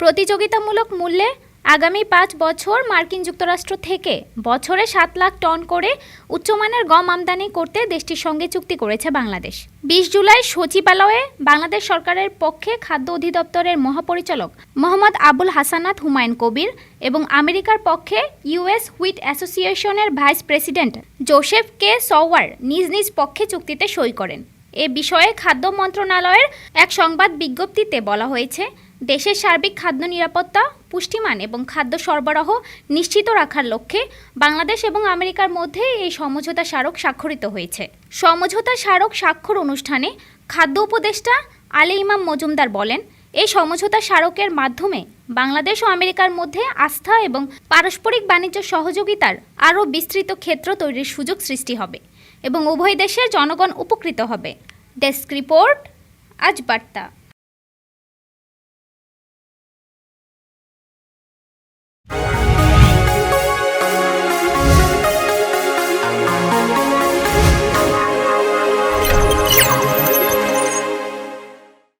প্রতিযোগিতামূলক মূল্যে আগামী পাঁচ বছর মার্কিন যুক্তরাষ্ট্র থেকে বছরে সাত লাখ টন করে উচ্চমানের গম আমদানি করতে দেশটির সঙ্গে চুক্তি করেছে বাংলাদেশ। বিশ জুলাই সচিবালয়ে বাংলাদেশ সরকারের পক্ষে খাদ্য অধিদপ্তরের মহাপরিচালক মোহাম্মদ আবুল হাসানাত হুমায়ুন কবির এবং আমেরিকার পক্ষে ইউএস হুইট অ্যাসোসিয়েশনের ভাইস প্রেসিডেন্ট জোসেফ কে সওয়ার নিজ নিজ পক্ষে চুক্তিতে সই করেন। এ বিষয়ে খাদ্য মন্ত্রণালয়ের এক সংবাদ বিজ্ঞপ্তিতে বলা হয়েছে দেশের সার্বিক খাদ্য নিরাপত্তা, পুষ্টিমান এবং খাদ্য সরবরাহ নিশ্চিত রাখার লক্ষ্যে বাংলাদেশ এবং আমেরিকার মধ্যে এই সমঝোতা স্মারক স্বাক্ষরিত হয়েছে। সমঝোতা স্মারক স্বাক্ষর অনুষ্ঠানে খাদ্য উপদেষ্টা আলী ইমাম মজুমদার বলেন, এই সমঝোতা স্মারকের মাধ্যমে বাংলাদেশ ও আমেরিকার মধ্যে আস্থা এবং পারস্পরিক বাণিজ্য সহযোগিতার আরও বিস্তৃত ক্ষেত্র তৈরির সুযোগ সৃষ্টি হবে এবং উভয় দেশের জনগণ উপকৃত হবে। ডেস্ক রিপোর্ট, আজ বার্তা।